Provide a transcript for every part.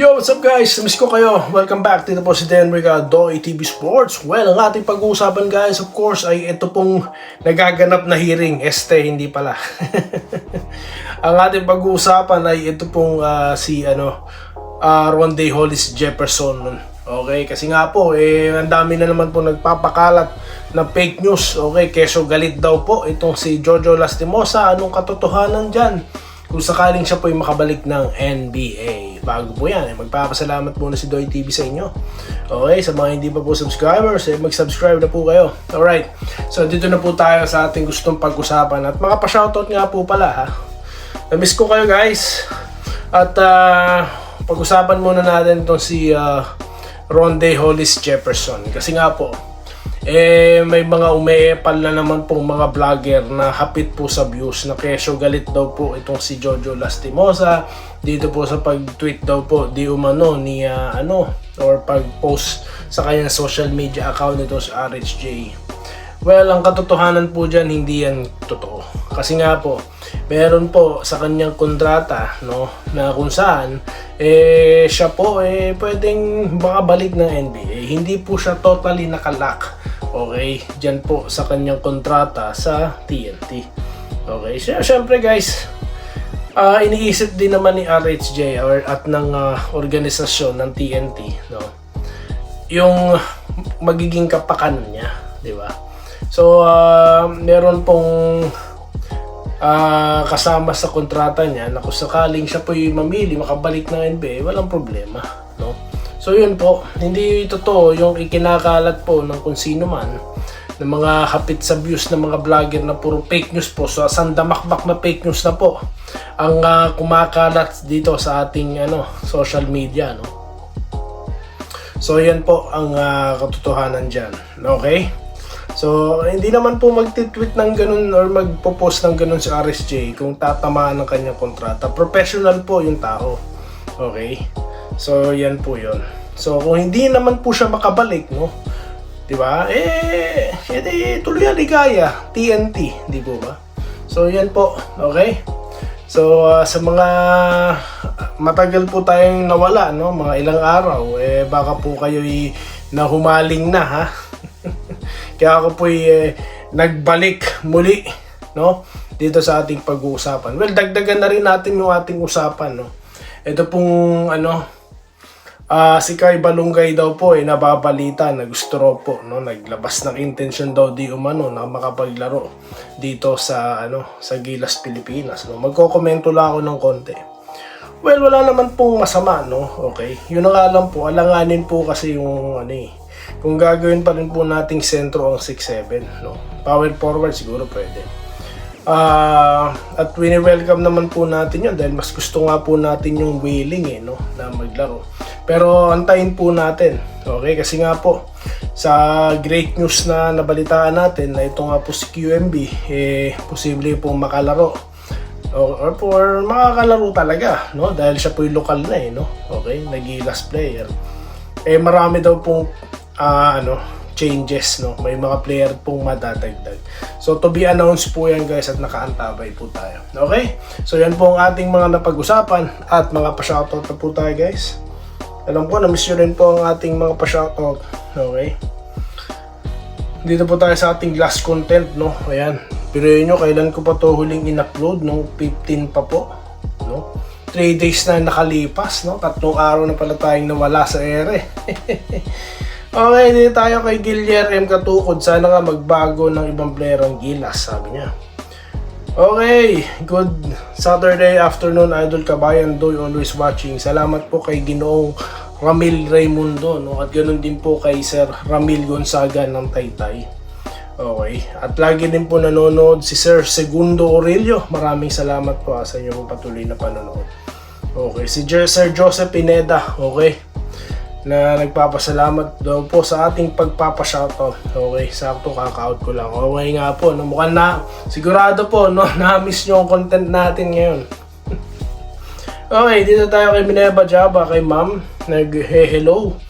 Yo, what's up guys? Miss ko kayo. Welcome back. Dito po si Dan Rigado, ATV Sports. Well, ang ating pag-uusapan guys, of course, ay ito pong nagaganap na hearing. Este, hindi pala. ang ating pag-uusapan ay ito pong ah, si ano, uh, Ronde Hollis Jefferson. Okay, kasi nga po, eh, ang dami na naman po nagpapakalat ng fake news. Okay, keso galit daw po itong si Jojo Lastimosa. Anong katotohanan dyan? Kung sakaling siya po ay makabalik ng NBA. Bago po yan, eh, magpapasalamat muna si Doy TV sa inyo. Okay, sa mga hindi pa po subscribers, eh, mag-subscribe na po kayo. Alright, so dito na po tayo sa ating gustong pag-usapan. At mga pa-shoutout nga po pala ha. Na-miss ko kayo guys. At ah, pag-usapan muna natin itong si uh, Ronde Hollis Jefferson. Kasi nga po, eh may mga umeepal na naman pong mga vlogger na hapit po sa views na kesyo galit daw po itong si Jojo Lastimosa. Dito po sa pag-tweet daw po di umano ni ah, ano or pag-post sa kanyang social media account nito si RHJ Well, ang katotohanan po dyan, hindi yan totoo. Kasi nga po, meron po sa kanyang kontrata, no, na kung saan, eh, siya po, eh, pwedeng makabalik ng NBA. Hindi po siya totally nakalock, okay, dyan po sa kanyang kontrata sa TNT. Okay, so, syempre guys, ah iniisip din naman ni RHJ or at ng ah, organisasyon ng TNT, no, yung magiging kapakan niya, di ba? So, uh, meron pong uh, kasama sa kontrata niya na kung sakaling siya po yung mamili makabalik ng NBA, walang problema. No? So, yun po. Hindi totoo yung ikinakalat po ng kung sino man ng mga hapit sa views ng mga vlogger na puro fake news po. So, sandamakbak na fake news na po ang uh, kumakalat dito sa ating ano, social media. No? So, yan po ang uh, katotohanan dyan. Okay? So, hindi naman po magtitweet ng ganun or magpo-post ng ganun si RSJ kung tatamaan ng kanyang kontrata. Professional po yung tao. Okay? So, yan po yun. So, kung hindi naman po siya makabalik, no? Di ba? Eh, edi tuloy ang ligaya. TNT, di po ba? So, yan po. Okay? So, uh, sa mga matagal po tayong nawala, no? Mga ilang araw, eh, baka po kayo'y nahumaling na, ha? Kaya ako po eh, nagbalik muli no dito sa ating pag-uusapan. Well, dagdagan na rin natin yung ating usapan no. Ito pong ano ah si Kai Balungay daw po eh nababalita na gusto raw po no naglabas ng intention daw di umano na makapaglaro dito sa ano sa Gilas Pilipinas no. Magko-komento lang ako ng konti. Well, wala naman pong masama, no? Okay. Yun na nga lang po, alanganin po kasi yung ano eh, kung gagawin pa rin po nating sentro ang 6-7, no? Power forward siguro pwede. Ah, at wini-welcome naman po natin 'yon dahil mas gusto nga po natin yung willing eh, no, na maglaro. Pero antayin po natin. Okay, kasi nga po sa great news na nabalitaan natin na ito nga po si QMB eh posible pong makalaro or, or, or makakalaro talaga no dahil siya po yung lokal na eh no okay nagilas player eh marami daw pong ah, ano changes no? May mga player pong madadagdag so to be announced po yan guys at nakaantabay po tayo. Okay? So yan po ang ating mga napag-usapan at mga pa-shoutout na po tayo guys. Alam ko na miss nyo rin po ang ating mga pa-shoutout. Okay? Dito po tayo sa ating last content no? Ayan. Pero yun kailan ko pa to huling in-upload? No 15 pa po no? 3 days na nakalipas no? Tatlong araw na pala tayong nawala sa ere Okay, dito tayo kay Gillier M. Katukod. Sana nga magbago ng ibang player ang Gilas, sabi niya. Okay, good Saturday afternoon, Idol Kabayan Doy, always watching. Salamat po kay Ginoong Ramil Raimundo, no? At ganoon din po kay Sir Ramil Gonzaga ng Taytay. Okay, at lagi din po nanonood si Sir Segundo Aurelio. Maraming salamat po ah, sa inyong patuloy na panonood. Okay, si Sir Joseph Pineda, okay na nagpapasalamat daw po sa ating pagpapashoutout. Okay, sakto kaka-out ko lang. Okay nga po, no, mukhang na, sigurado po, no, na-miss nyo ang content natin ngayon. okay, dito tayo kay Mineba Jaba, kay ma'am, nag-hello.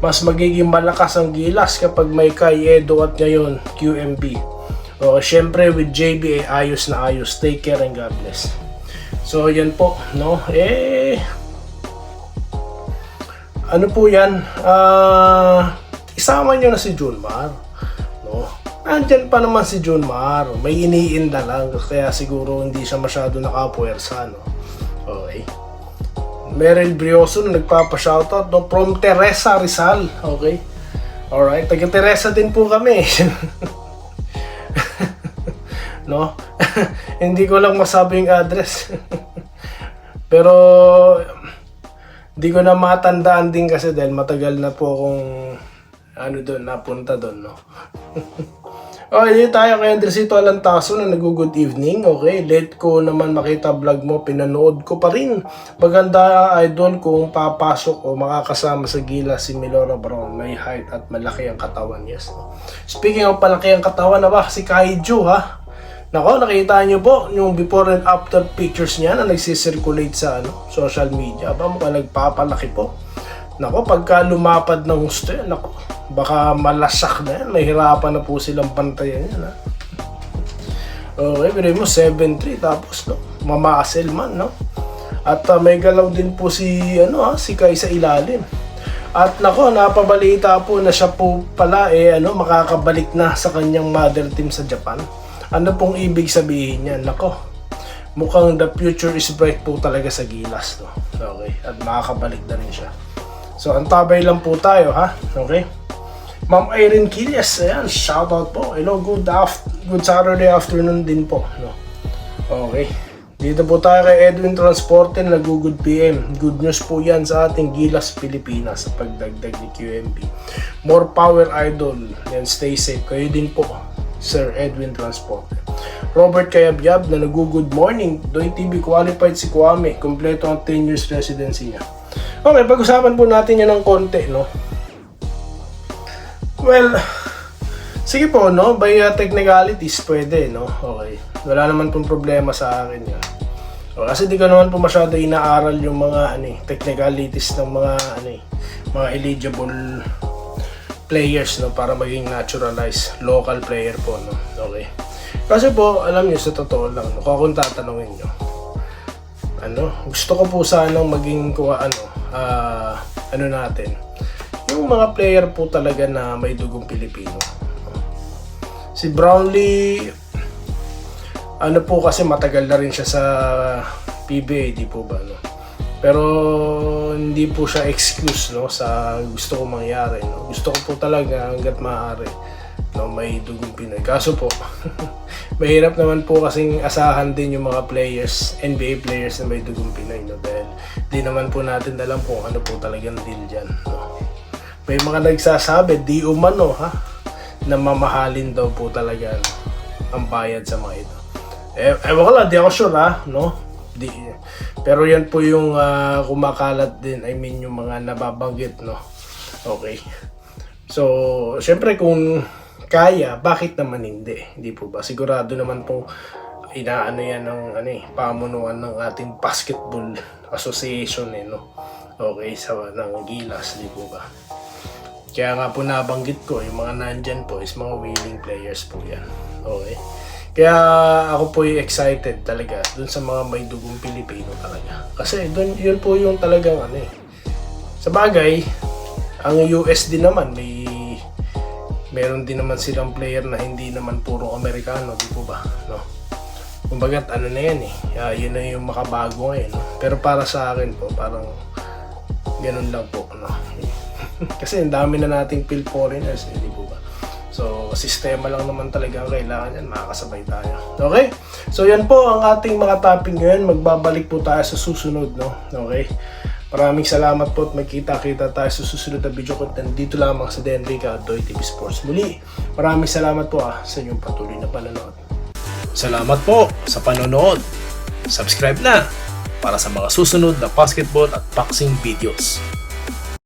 Mas magiging malakas ang gilas kapag may kay Edo at ngayon QMB. Okay, syempre with JB, eh, ayos na ayos. Take care and God bless. So, yan po, no? Eh, ano po yan, ah, isama nyo na si Junmar. No? Nandyan pa naman si Junmar. May iniinda lang. Kaya siguro hindi siya masyado nakapuwersa. No? Okay. Meryl Brioso na nagpapa-shoutout no? from Teresa Rizal. Okay. Alright. Taga Teresa din po kami. no? hindi ko lang masabi yung address. Pero hindi ko na matandaan din kasi dahil matagal na po akong ano doon, napunta doon, no? okay, dito tayo kay Andresito Alantaso na nag-good evening. Okay, late ko naman makita vlog mo, pinanood ko pa rin. Maganda idol kung papasok o makakasama sa gila si Milora Brown. May height at malaki ang katawan, yes. No? Speaking of palaki ang katawan, na ba? Si Kaiju, ha? Nako, nakita niyo po yung before and after pictures niya na nagsisirculate sa ano, social media. Ba mukhang nagpapalaki po. Nako, pagka lumapad ng gusto yan, nako, baka malasak na yan. Mahirapan na po silang pantayan yan, ha? Okay, pero mo 7-3 tapos no, mamasel man, no? At uh, may galaw din po si ano ha, si Kai sa ilalim. At nako, napabalita po na siya po pala eh ano makakabalik na sa kanyang mother team sa Japan. Ano pong ibig sabihin niyan? Nako, mukhang the future is bright po talaga sa Gilas. No? Okay, at makakabalik na rin siya. So, antabay lang po tayo, ha? Okay? Ma'am Irene Quillas, ayan, shoutout po. Hello, good, af- good Saturday afternoon din po. No? Okay. Dito po tayo kay Edwin Transporte na nag-good PM. Good news po yan sa ating Gilas Pilipinas sa pagdagdag ni QMB. More power idol. Yan, stay safe. Kayo din po, Sir Edwin Transporte. Robert Kayabyab na nag-good morning. Doy TV qualified si Kwame. Kompleto ang 10 years residency niya. Okay, pag-usapan po natin yan ng konti, no? Well, sige po, no? By uh, technicalities, pwede, no? Okay. Wala naman pong problema sa akin yan. O, kasi di ko naman po masyado inaaral yung mga ano, eh, technicalities ng mga ano, eh, mga eligible players no para maging naturalized local player po no. Okay. Kasi po alam niyo sa totoo lang no, kung tatanungin niyo ano gusto ko po sanang maging kuha ano ah, ano natin yung mga player po talaga na may dugong Pilipino. Si Brownlee ano po kasi matagal na rin siya sa PBA di po ba no? Pero hindi po siya excuse no sa gusto ko mangyari no. Gusto ko po talaga hangga't maaari no may dugong Pinoy. Kaso po mahirap naman po kasing asahan din yung mga players, NBA players na may dugong Pinoy no dahil di naman po natin alam kung ano po talagang deal diyan no. May mga nagsasabi di umano ha na mamahalin daw po talaga no, ang bayad sa mga ito. Eh, ewan ko di ako sure ha, no? Di, pero yan po yung ah, kumakalat din, I mean yung mga nababanggit, no? Okay. So, syempre kung kaya, bakit naman hindi? Hindi po ba? Sigurado naman po inaano yan ng ano eh, pamunuan ng ating basketball association eh, no? Okay, sa ng Gilas, di po ba? Kaya nga po nabanggit ko, yung mga nandyan po is mga willing players po yan. Okay? Kaya ako po excited talaga dun sa mga may dugong Pilipino talaga. Kasi dun, yun po yung talagang ano eh. Sa bagay, ang US din naman may meron din naman silang player na hindi naman puro Amerikano, di po ba? No? Kumbaga, ano na yan eh. Ah, yun na yung makabago ngayon. No? Pero para sa akin po, parang ganun lang po. No? Kasi ang dami na nating field foreigners, eh, di po? So, sistema lang naman talaga ang kailangan yan. Makakasabay tayo. Okay? So, yan po ang ating mga topic ngayon. Magbabalik po tayo sa susunod, no? Okay? Maraming salamat po at magkita-kita tayo sa susunod na video content dito lamang sa Denrica Doy TV Sports. Muli, maraming salamat po ah, sa inyong patuloy na panonood. Salamat po sa panonood. Subscribe na para sa mga susunod na basketball at boxing videos.